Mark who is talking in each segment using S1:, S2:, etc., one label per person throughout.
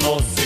S1: ritmos.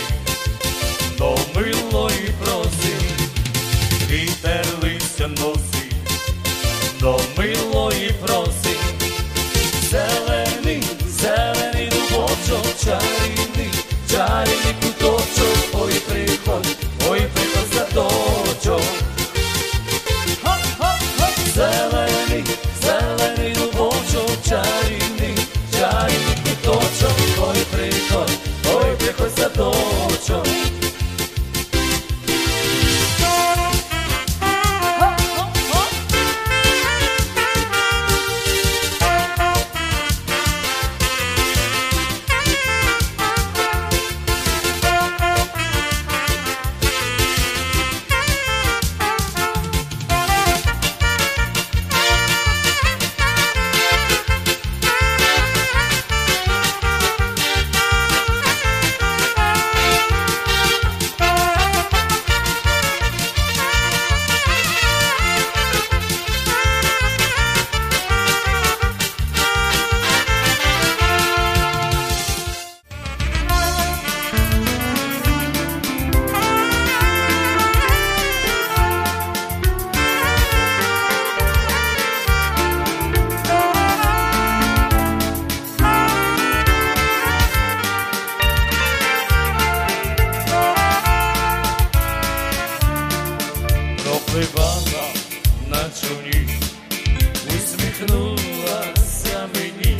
S1: ніч усміхнулася мені.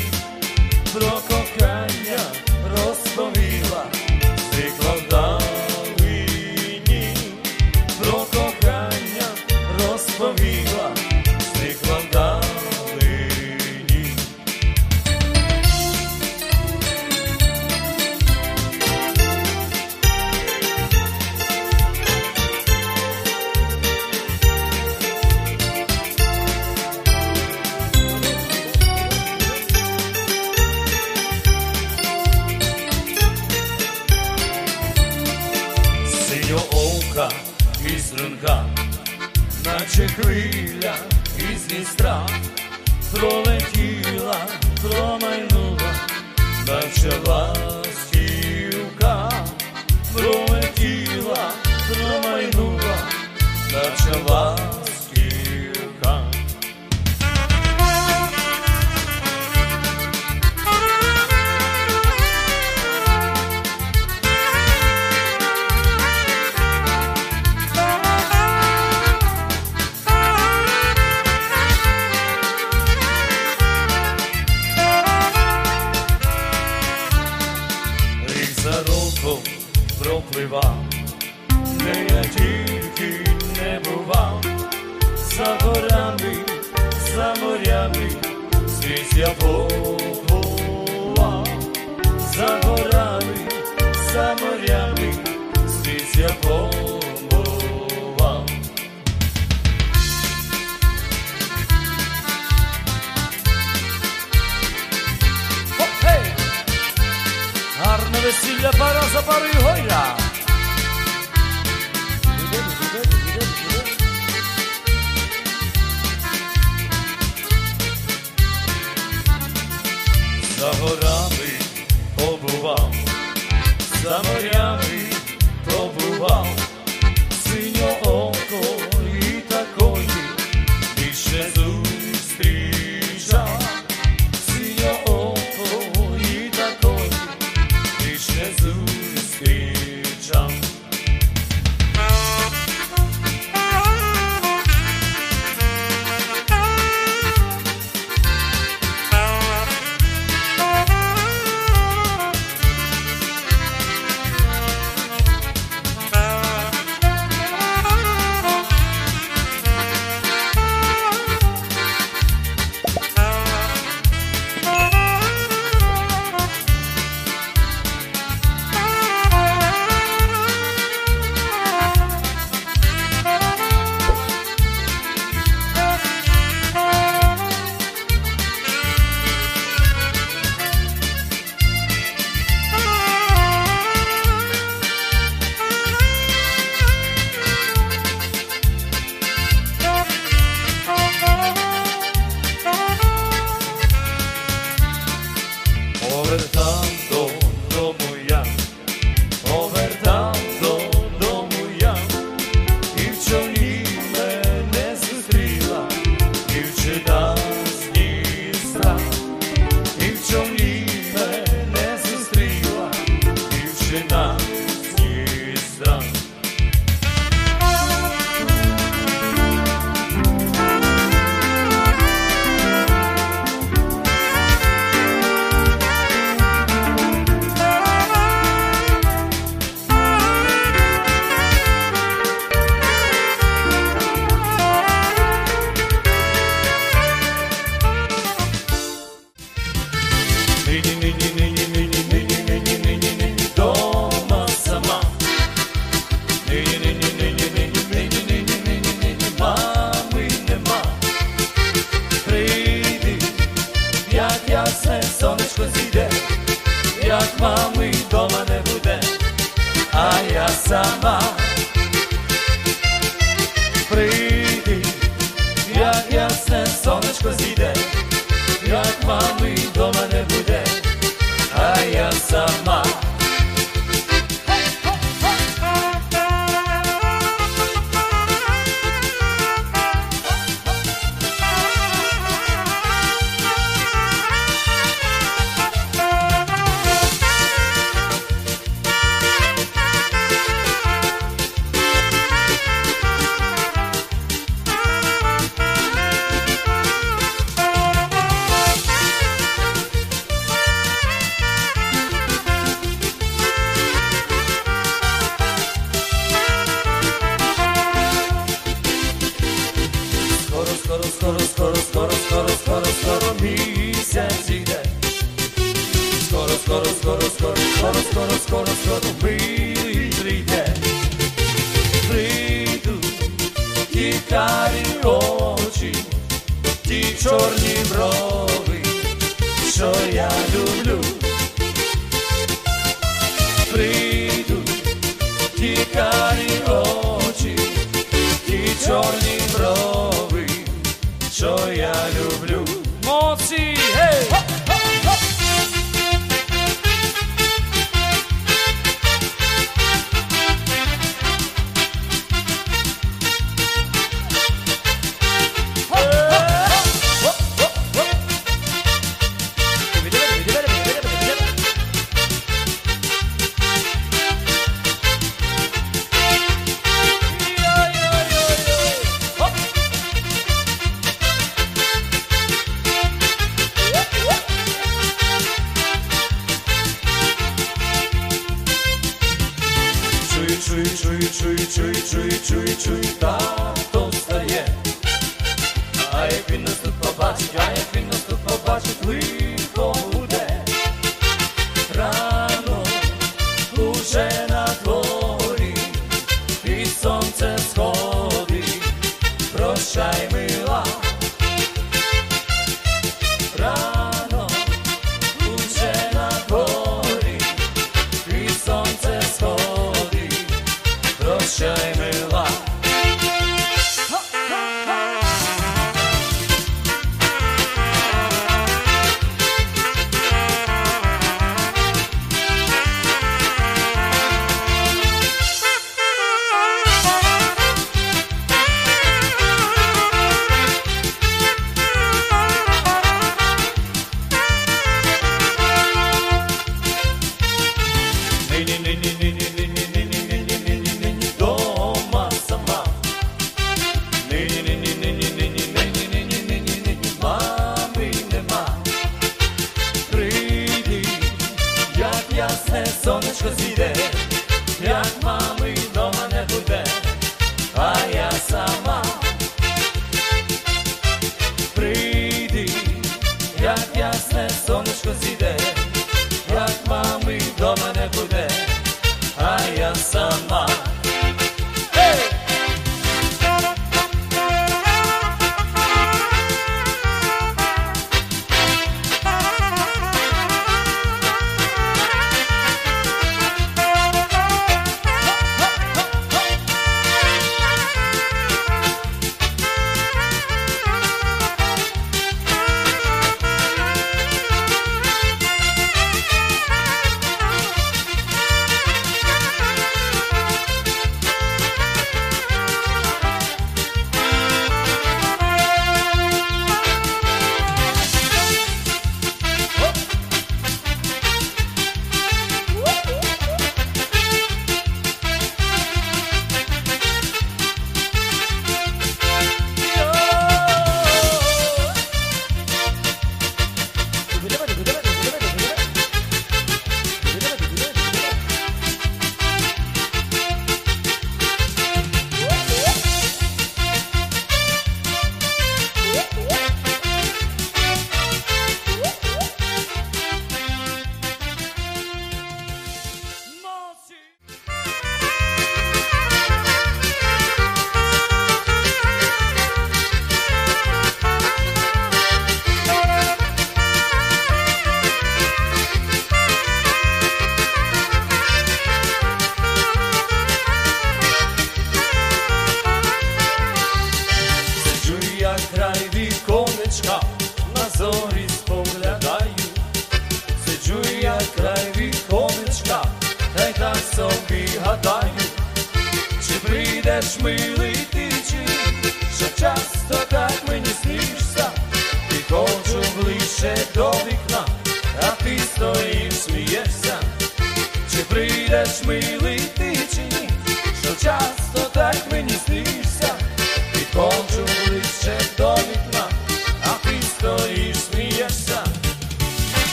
S1: Ластівка, пролетіла, промайнула, наче ластівка.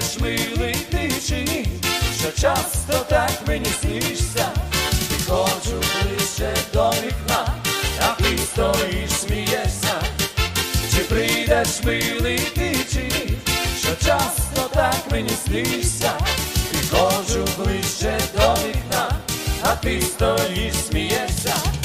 S1: знаєш, милий ти чи ні, що часто так мені снішся, підходжу ближче до вікна, а ти стоїш, смієшся, чи прийдеш, милий ти чи ні, що часто так мені снішся, підходжу ближче до вікна, а ти стоїш, смієшся.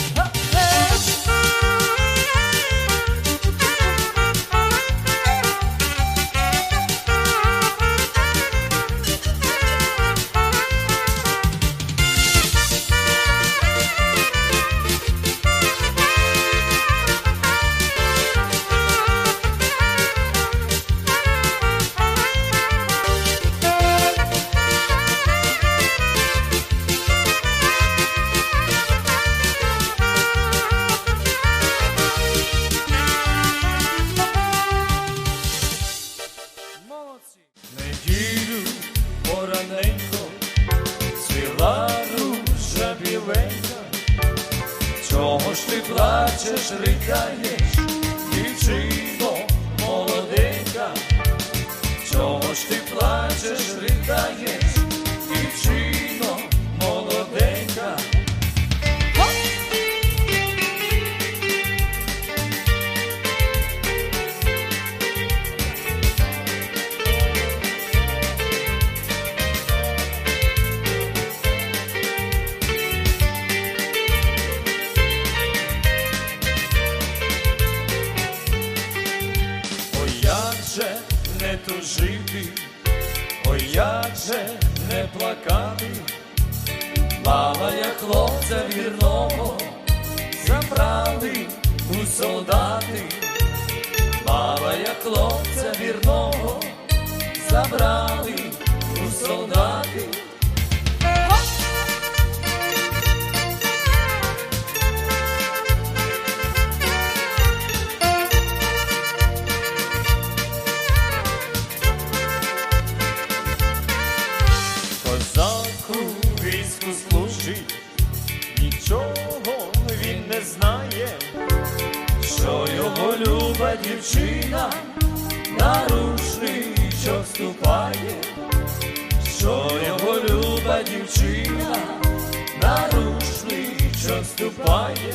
S1: причина що вступає, що його люба дівчина, нарушничок вступає.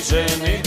S1: Jenny.